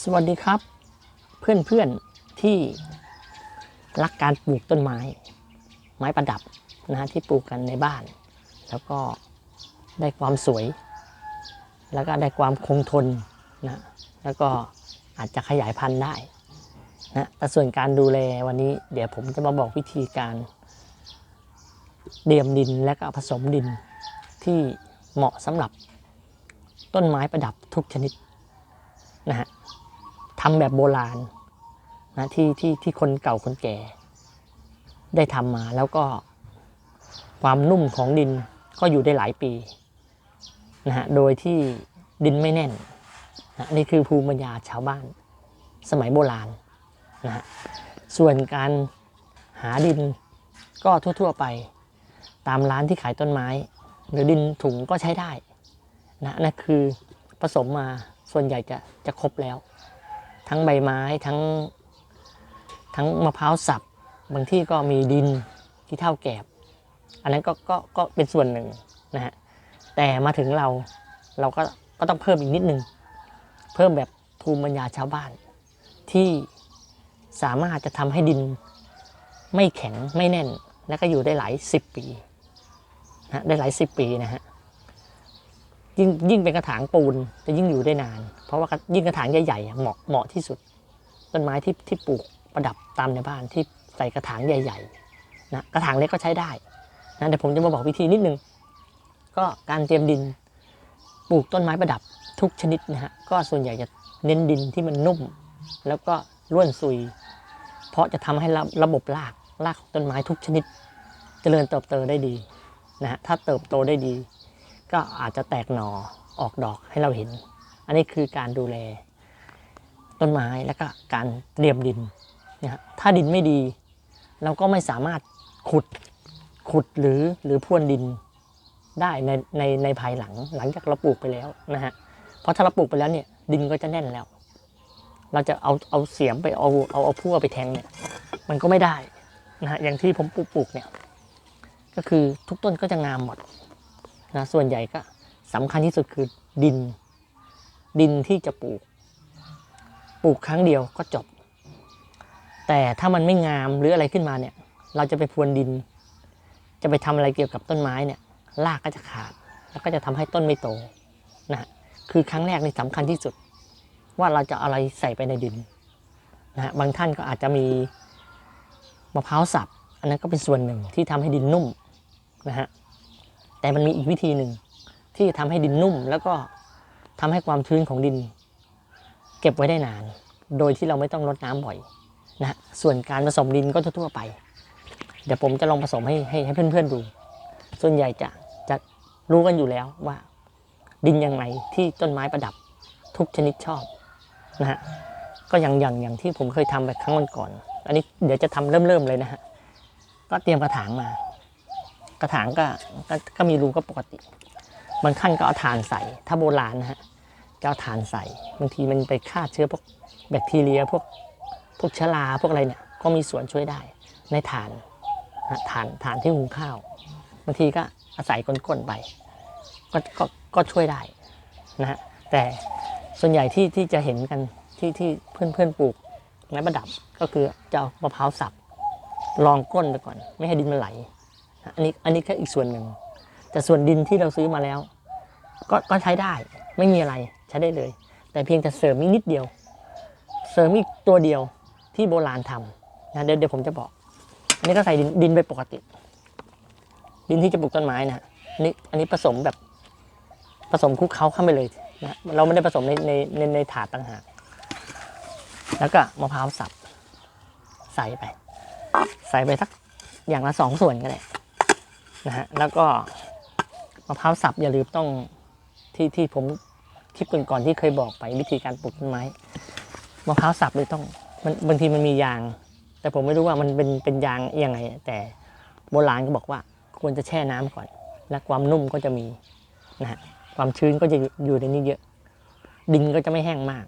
สวัสดีครับ เพื่อนๆที่รักการปลูกต้นไม้ ไม้ประดับนะฮะที่ปลูกกันในบ้าน แล้วก็ได้ความสวย แล้วก็ได้ความคงทนนะแล้วก็อาจจะขยายพันธุ์ได้นะแต่ส่วนการดูแลวันนี้ เดี๋ยวผมจะมาบอกวิธีการเดียมดินและก็ผสมดินที่เหมาะสำหรับต้นไม้ประดับทุกชนิดนะฮะ ทำแบบโบราณนะที่ที่ที่คนเก่าคนแก่ ได้ทำมาแล้วก็ความนุ่มของดินก็อยู่ได้หลายปีนะฮะโดยที่ดินไม่แน่นนะนี่คือภูมิปัญญาชาวบ้าน สมัยโบราณนะฮะส่วนการหาดินก็ทั่ว ๆ ไปตามร้านที่ขายต้นไม้ หรือดินถุงก็ใช้ได้นะนั่นคือผสมมาส่วนใหญ่จะจะครบแล้ว ทั้งใบไม้ทั้งทั้งมะพร้าวสับบางที่ก็มีดินที่เท่าแกบ อันนั้นก็ก็ก็เป็นส่วนหนึ่งนะฮะแต่มาถึงเราเราก็ก็ต้องเพิ่มอีกนิดนึง เพิ่มแบบภูมิปัญญาชาวบ้าน ที่สามารถจะทำให้ดินไม่แข็งไม่แน่น และก็อยู่ได้หลายสิบปีนะได้หลายสิบปีนะฮะ ยิ่งยิ่งเป็นกระถางปูนจะยิ่งอยู่ได้นาน เพราะว่ายิ่งกระถางใหญ่ๆเหมาะเหมาะที่สุด ต้นไม้ที่ที่ปลูกประดับตามในบ้านที่ใส่กระถางใหญ่ๆนะกระถางเล็กก็ใช้ได้นะเดี๋ยวผมจะมาบอกวิธีนิดนึง ก็การเตรียมดินปลูกต้นไม้ประดับทุกชนิดนะฮะก็ส่วนใหญ่จะเน้นดินที่มันนุ่ม แล้วก็ร่วนซุย เพราะจะทำให้ระระบบรากรากของต้นไม้ทุกชนิดเจริญเติบโตได้ดีนะฮะถ้าเติบโตได้ดี ก็อาจจะแตกหน่อออกดอกให้เราเห็น อันนี้คือการดูแล ต้นไม้แล้วก็การเตรียมดินนะฮะถ้าดินไม่ดี เราก็ไม่สามารถขุดขุดหรือหรือพรวนดินได้ในในในภายหลังหลังจากเราปลูกไปแล้วนะฮะเพราะถ้าเราปลูกไปแล้วเนี่ยดินก็จะแน่นแล้ว เราจะเอาเอาเสียมไปเอาเอาเอาพั่วไปแทงเนี่ยมันก็ไม่ได้นะฮะอย่างที่ผมปลูกปลูกเนี่ยก็คือทุกต้นก็จะงามหมด นะส่วนใหญ่ก็สำคัญที่สุดคือดิน ดินที่จะปลูก ปลูกครั้งเดียวก็จบ แต่ถ้ามันไม่งามหรืออะไรขึ้นมาเนี่ย เราจะไปพรวนดิน จะไปทำอะไรเกี่ยวกับต้นไม้เนี่ยรากก็จะขาด แล้วก็จะทำให้ต้นไม่โตนะฮะคือครั้งแรกนี่สำคัญที่สุด ว่าเราจะอาอะไรใส่ไปในดินนะฮะบางท่านก็อาจจะมีมะพร้าวสับ อันนั้นก็เป็นส่วนหนึ่งที่ทำให้ดินนุ่มนะฮะ แต่มันมีอีกวิธีหนึ่งที่ทำให้ดินนุ่ม แล้วก็ทำให้ความชื้นของดิน เก็บไว้ได้นาน โดยที่เราไม่ต้องรดน้ำบ่อยนะฮะส่วนการผสมดินก็ทั่วไป เดี๋ยวผมจะลองผสมให้ให้ให้เพื่อนๆดู ส่วนใหญ่จะจะรู้กันอยู่แล้วว่า ดินยังไงที่ต้นไม้ประดับทุกชนิดชอบนะฮะก็อย่างอย่างอย่างที่ผมเคยทำไปครั้งวันก่อนอันนี้เดี๋ยวจะทำเริ่มๆเลยนะฮะก็เตรียมกระถางมา กระถางก็ก็ก็มีรูก็ปกติ บางท่านก็เอาถ่านใส่ ถ้าโบราณนะฮะก็เอาถ่านใส่ บางทีมันไปฆ่าเชื้อพวกแบคทีเรียพวกพวกชลาพวกอะไรเนี่ย ก็มีส่วนช่วยได้ในถ่านนะถ่านถ่านที่หุงข้าว บางทีก็อาศัยก้นๆไปก็ก็ก็ช่วยได้นะฮะแต่ส่วนใหญ่ที่ที่จะเห็นกันที่ที่เพื่อนเพื่อนปลูกไม้ประดับก็คือจะเอามะพร้าวสับรองก้นไปก่อน ไม่ให้ดินมันไหล อันนี้อันนี้แค่อีกส่วนหนึ่ง แต่ส่วนดินที่เราซื้อมาแล้ว ก็ก็ใช้ได้ไม่มีอะไรใช้ได้เลย แต่เพียงแต่เสริมอีกนิดเดียว เสริมอีกตัวเดียวที่โบราณทำนะเดี๋ยวเดี๋ยวผมจะบอก อันนี้ก็ใส่ดินดินไปปกติ ดินที่จะปลูกต้นไม้นะฮะอันนี้อันนี้ผสมแบบผสมคุกเคล้าเข้าไปเลยนะเราไม่ได้ผสมในในในในถาดต่างหากแล้วก็มะพร้าวสับ ใส่ไป ใส่ไปสักอย่างละสองส่วนก็ได้ นะฮะแล้วก็มะพร้าวสับอย่าลืมต้องที่ที่ผมคลิปก่อนๆที่เคยบอกไปวิธีการปลูกต้นไม้มะพร้าวสับเลยต้องมันบางทีมันมียาง แต่ผมไม่รู้ว่ามันเป็นเป็นยางยังไง แต่โบราณก็บอกว่าควรจะแช่น้ำก่อน และความนุ่มก็จะมีนะฮะความชื้นก็จะอยู่ในนี้เยอะ ดินก็จะไม่แห้งมาก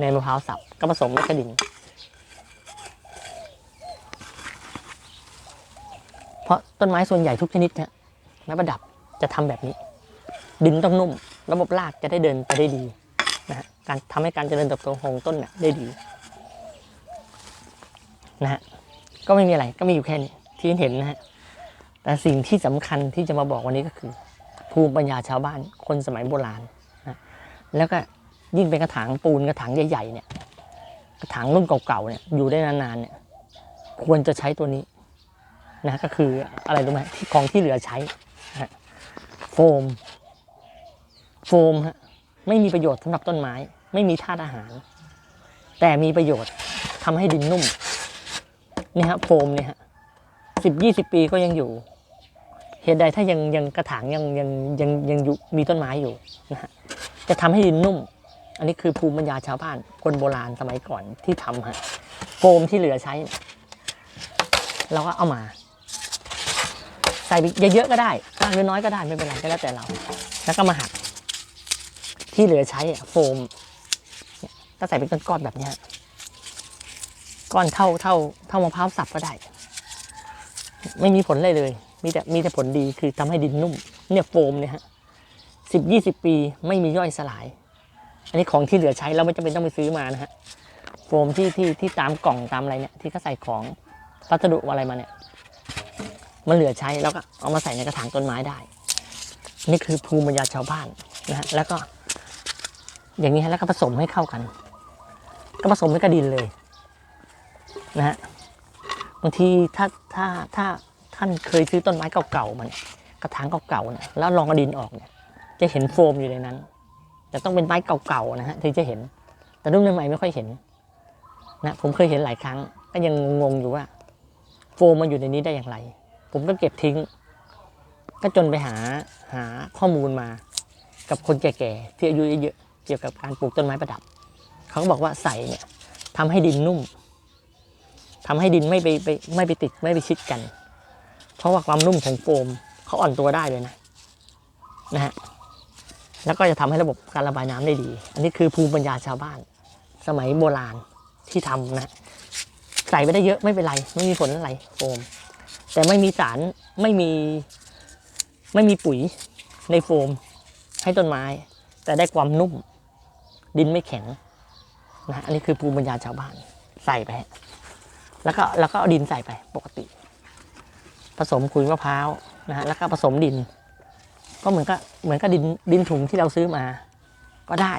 ในมะพร้าวสับก็ผสมกับดิน เพราะต้นไม้ส่วนใหญ่ทุกชนิดเนี่ยไม้ประดับจะทำแบบนี้ ดินต้องนุ่ม ระบบรากจะได้เดินไปได้ดีนะฮะการทำให้การเจริญเติบโตของต้นเนี่ยได้ดีนะฮะก็ไม่มีอะไรก็มีอยู่แค่นี้ที่เห็นนะฮะแต่สิ่งที่สำคัญที่จะมาบอกวันนี้ก็คือ ภูมิปัญญาชาวบ้านคนสมัยโบราณนะแล้วก็ยิ่งเป็นกระถางปูนกระถางใหญ่ๆเนี่ยกระถางรุ่นเก่าๆเนี่ยอยู่ได้นานๆเนี่ยควรจะใช้ตัวนี้ นะก็คืออะไรรู้ไหมที่ของที่เหลือใช้โฟม โฟมฮะไม่มีประโยชน์สำหรับต้นไม้ ไม่มีธาตุอาหาร แต่มีประโยชน์ทำให้ดินนุ่มนี่ฮะโฟมเนี่ยฮะสิบยี่สิบปีก็ยังอยู่เหตุใดถ้ายังยังกระถางยังยังยังยังอยู่มีต้นไม้อยู่นะฮะจะทำให้ดินนุ่ม อันนี้คือภูมิปัญญาชาวบ้านคนโบราณสมัยก่อนที่ทำฮะโฟมที่เหลือใช้ เราก็เอามา ส่ไปเยอะๆก็ได้มากหรือน้อยก็ได้ไม่เป็นไรก็แล้วแต่เรา แล้วก็มาหัก ที่เหลือใช้อะโฟมก็ใส่เป็นก้อนๆแบบเนี้ยก้อนเท่าเท่าเท่ามะพร้าวสับก็ได้ ไม่มีผลอะไรเลย มีแต่มีแต่ผลดีคือทำให้ดินนุ่ม เนี่ยโฟมเนี่ยฮะสิบยี่สิบปีไม่มีย่อยสลาย อันนี้ของที่เหลือใช้เราไม่จำเป็นต้องไปซื้อมานะฮะโฟมที่ที่ที่ตามกล่องตามอะไรเนี่ยที่เขาใส่ของพัสดุอะไรมาเนี่ย มันเหลือใช้แล้วก็เอามาใส่ในกระถางต้นไม้ได้ นี่คือภูมิปัญญาชาวบ้านนะฮะแล้วก็ อย่างนี้ฮะแล้วก็ผสมให้เข้ากัน ก็ผสมให้กระดินเลย นะฮะบางทีถ้าถ้าถ้าท่านเคยซื้อต้นไม้เก่าๆมันกระถางเก่าๆเนี่ยแล้วลองกระดินออกเนี่ย จะเห็นโฟมอยู่ในนั้น แต่ต้องเป็นไม้เก่าๆนะฮะถึงจะเห็น แต่รุ่นใหม่ไม่ค่อยเห็น นะผมเคยเห็นหลายครั้ง ก็ยังงงอยู่ว่า โฟมมันอยู่ในนี้ได้อย่างไร ผมก็เก็บทิ้ง ก็จนไปหาหาข้อมูลมา กับคนแก่ๆที่อายุเยอะๆเกี่ยวกับการปลูกต้นไม้ประดับ เขาก็บอกว่าใส่เนี่ยทำให้ดินนุ่มทำให้ดินไม่ไปไปไม่ไปติดไม่ไปชิดกัน เพราะว่าความนุ่มของโฟมเขาอ่อนตัวได้เลยนะนะฮะแล้วก็จะทำให้ระบบการระบายน้ำได้ดี อันนี้คือภูมิปัญญาชาวบ้าน สมัยโบราณที่ทำนะ ใส่ไปได้เยอะไม่เป็นไร ไม่มีผลอะไรโฟม แต่ไม่มีสารไม่มี ไม่มีปุ๋ยในโฟมให้ต้นไม้ แต่ได้ความนุ่ม ดินไม่แข็งนะฮะอันนี้คือภูมิปัญญาชาวบ้านใส่ไป แล้วก็แล้วก็เอาดินใส่ไปปกติ ผสมขุยมะพร้าวนะฮะแล้วก็ผสมดิน ก็เหมือนกับเหมือนกับดินดินถุงที่เราซื้อมา ก็ได้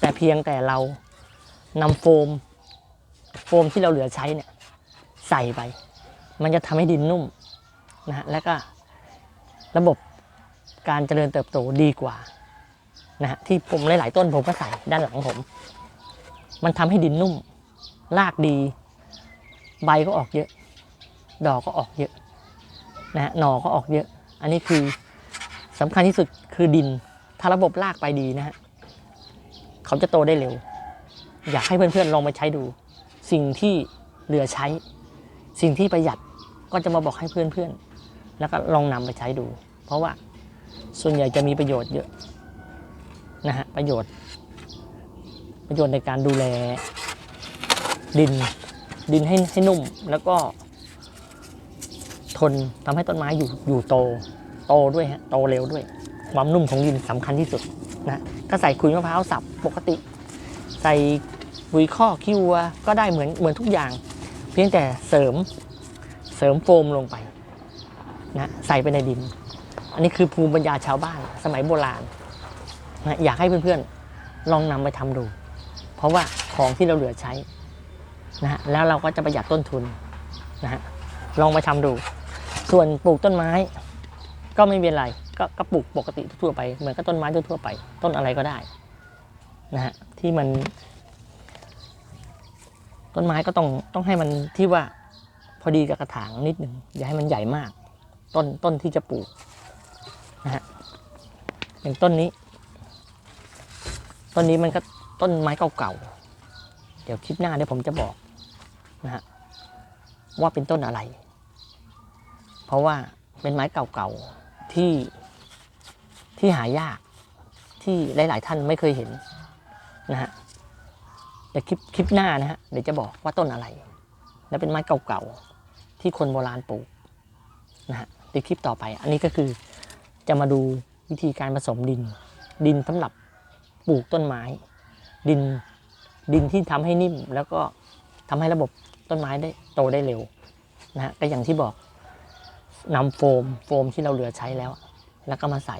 แต่เพียงแต่เรานำโฟม โฟมที่เราเหลือใช้เนี่ย ใส่ไป มันจะทำให้ดินนุ่มนะฮะแล้วก็ระบบการเจริญเติบโตดีกว่านะฮะที่ผมหลาย ๆ ต้นผมก็ใส่ด้านหลังผม มันทำให้ดินนุ่มรากดี ใบก็ออกเยอะ ดอกก็ออกเยอะนะฮะหน่อก็ออกเยอะ อันนี้คือสำคัญที่สุดคือดิน ถ้าระบบรากไปดีนะฮะเขาจะโตได้เร็ว อยากให้เพื่อน ๆ ลองมาใช้ดู สิ่งที่เหลือใช้ สิ่งที่ประหยัด ก็จะมาบอกให้เพื่อนๆ แล้วก็ลองนำไปใช้ดู เพราะว่าส่วนใหญ่จะมีประโยชน์เยอะนะฮะประโยชน์ ประโยชน์ในการดูแลดินดินให้ให้นุ่มแล้วก็ ทนทำให้ต้นไม้อยู่อยู่โต โตด้วยฮะโตเร็วด้วย ความนุ่มของดินสำคัญที่สุดนะก็ใส่ขุยมะพร้าวสับปกติ ใส่ปุ๋ยข้อขี้วก็ได้เหมือนเหมือนทุกอย่าง เพียงแต่เสริม เสริมโฟมลงไปนะใส่ไปในดิน อันนี้คือภูมิปัญญาชาวบ้านสมัยโบราณนะอยากให้เพื่อนๆลองนำไปทำดู เพราะว่าของที่เราเหลือใช้นะฮะแล้วเราก็จะประหยัดต้นทุนนะฮะลองไปทำดู ส่วนปลูกต้นไม้ ก็ไม่เป็นไรก็ก็ปลูกปกติทั่วไป เหมือนกับต้นไม้ทั่วไป ต้นอะไรก็ได้นะฮะที่มัน ต้นไม้ก็ต้องต้องให้มันที่ว่า พอดีกับกระถางนิดหนึ่งอย่าให้มันใหญ่มาก ต้นต้นที่จะปลูกนะฮะอย่างต้นนี้ ต้นนี้มันก็ต้นไม้เก่าๆเดี๋ยวคลิปหน้าเดี๋ยวผมจะบอกนะฮะว่าเป็นต้นอะไร เพราะว่าเป็นไม้เก่าๆที่ที่หายากที่หลาย ๆ ท่านไม่เคยเห็นนะฮะเดี๋ยวคลิปคลิปหน้านะฮะเดี๋ยวจะบอกว่าต้นอะไร และเป็นไม้เก่าๆ ที่คนโบราณปลูกนะฮะในคลิปต่อไป อันนี้ก็คือจะมาดูวิธีการผสมดิน ดินสำหรับปลูกต้นไม้ ดินดินที่ทำให้นิ่ม แล้วก็ทำให้ระบบต้นไม้ได้โตได้เร็วนะฮะก็อย่างที่บอกนำโฟมโฟมที่เราเหลือใช้แล้ว แล้วก็มาใส่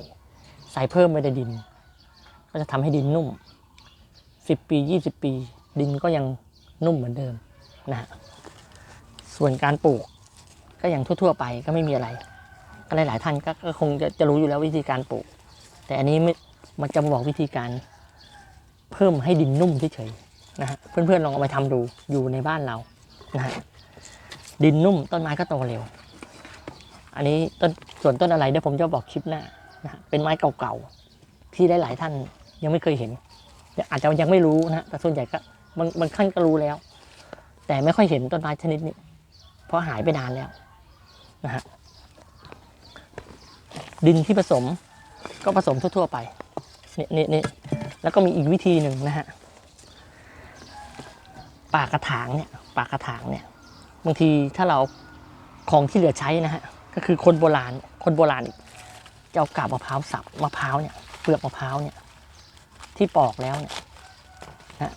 ใส่เพิ่มไปในดิน ก็จะทำให้ดินนุ่ม 10 ปี 20 ปี ดินก็ยังนุ่มเหมือนเดิมนะฮะ ส่วนการปลูกก็อย่างทั่ว ๆ ไปก็ไม่มีอะไร ก็หลายๆท่านก็คงจะจะรู้อยู่แล้ววิธีการปลูก แต่อันนี้มันจะบอกวิธีการเพิ่มให้ดินนุ่มเฉยๆนะฮะเพื่อนๆลองเอาไปทำดูอยู่ในบ้านเรานะฮะดินนุ่มต้นไม้ก็โตเร็ว อันนี้ต้นส่วนต้นอะไรเดี๋ยวผมจะบอกคลิปหน้านะเป็นไม้เก่าๆที่หลายๆท่านยังไม่เคยเห็นอาจจะยังไม่รู้นะฮะแต่ส่วนใหญ่ก็บางบางท่านก็รู้แล้ว แต่ไม่ค่อยเห็นต้นไม้ชนิดนี้ เพราะหายไปนานแล้วนะฮะดินที่ผสมก็ผสมทั่ว ๆ ไปนี่นี่นี่แล้วก็มีอีกวิธีหนึ่งนะฮะปากกระถางเนี่ยปากกระถางเนี่ยบางทีถ้าเราของที่เหลือใช้นะฮะก็คือคนโบราณคนโบราณอีกจะเอากาบมะพร้าวสับมะพร้าวเนี่ยเปลือกมะพร้าวเนี่ยที่ปอกแล้วเนี่ยนะ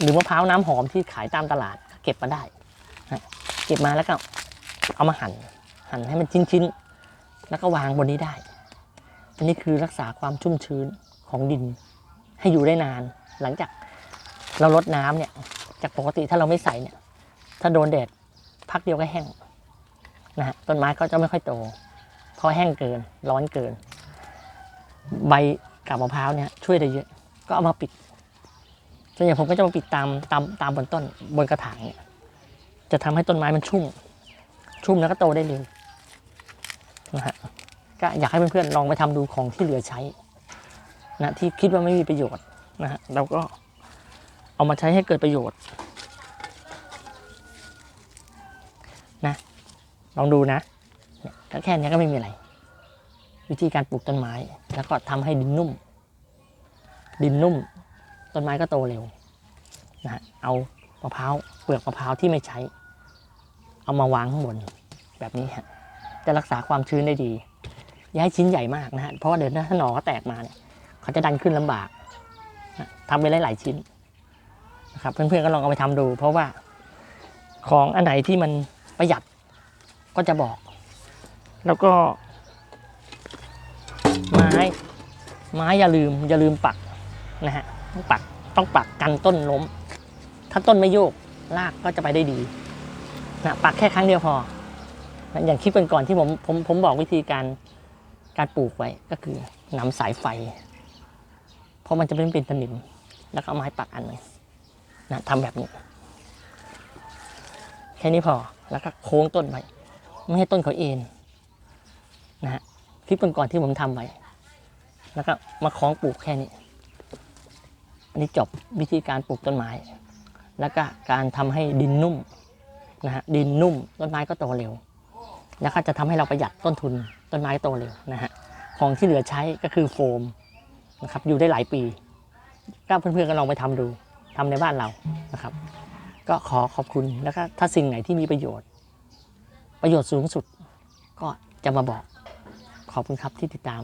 หรือมะพร้าวน้ำหอมที่ขายตามตลาดเก็บมาได้นะ เก็บมาแล้วก็เอามาหั่นหั่นให้มันชิ้นๆ แล้วก็วางบนนี้ได้ อันนี้คือรักษาความชุ่มชื้นของดิน ให้อยู่ได้นาน หลังจากเราลดน้ำเนี่ย จากปกติถ้าเราไม่ใส่เนี่ย ถ้าโดนแดดพักเดียวก็แห้งนะฮะต้นไม้ก็จะไม่ค่อยโตเพราะแห้งเกิน ร้อนเกิน ใบกาบมะพร้าวเนี่ยช่วยได้เยอะ ก็เอามาปิดส่วนใหญ่ผมก็จะมาปิดตามตามตามบนต้นบนกระถางเนี่ย จะทำให้ต้นไม้มันชุ่ม ชุ่มแล้วก็โตได้เร็วนะฮะก็อยากให้เพื่อนๆลองไปทำดูของที่เหลือใช้นะที่คิดว่าไม่มีประโยชน์นะฮะเราก็เอามาใช้ให้เกิดประโยชน์นะลองดูนะเนี่ยก็แค่นี้ก็ไม่มีอะไร วิธีการปลูกต้นไม้ แล้วก็ทำให้ดินนุ่ม ดินนุ่ม ต้นไม้ก็โตเร็วนะฮะเอามะพร้าวเปลือกมะพร้าวที่ไม่ใช้ เอามาวางข้างบนแบบนี้ฮะจะรักษาความชื้นได้ดี อย่าให้ชิ้นใหญ่มากนะฮะเพราะว่าเดี๋ยวถ้าหนอเขาแตกมาเนี่ยเขาจะดันขึ้นลำบากทำไปหลายๆชิ้นนะครับเพื่อนๆก็ลองเอาไปทำดู เพราะว่าของอันไหนที่มันประหยัดก็จะบอก แล้วก็ ไม้ไม้อย่าลืม อย่าลืมปักนะฮะต้องปักต้องปักกันต้นล้ม ถ้าต้นไม่โยกรากก็จะไปได้ดี นะปักแค่ครั้งเดียวพอนะอย่างคลิปก่อนๆที่ผมผมผมบอกวิธีการการปลูกไว้ก็คือนำสายไฟ เพราะมันจะเป็นเป็นสนิม แล้วก็เอาไม้ปักอันหนึงนะทำแบบนี้ แค่นี้พอแล้วก็โค้งต้นไว้ไม่ให้ต้นเขาเอ็นนะฮะคลิปก่อนๆที่ผมทำไว้ แล้วก็มาคล้องปลูกแค่นี้ อันนี้จบวิธีการปลูกต้นไม้ แล้วก็การทำให้ดินนุ่ม นะฮะดินนุ่มต้นไม้ก็โตเร็วแล้วก็จะทำให้เราประหยัดต้นทุนต้นไม้โตเร็วนะฮะของที่เหลือใช้ก็คือโฟมนะครับอยู่ได้หลายปีก็เพื่อนๆก็ลองไปทำดูทำในบ้านเรานะครับ ก็ขอขอบคุณแล้วก็ถ้าสิ่งไหนที่มีประโยชน์ ประโยชน์สูงสุดก็จะมาบอกขอบคุณครับที่ติดตาม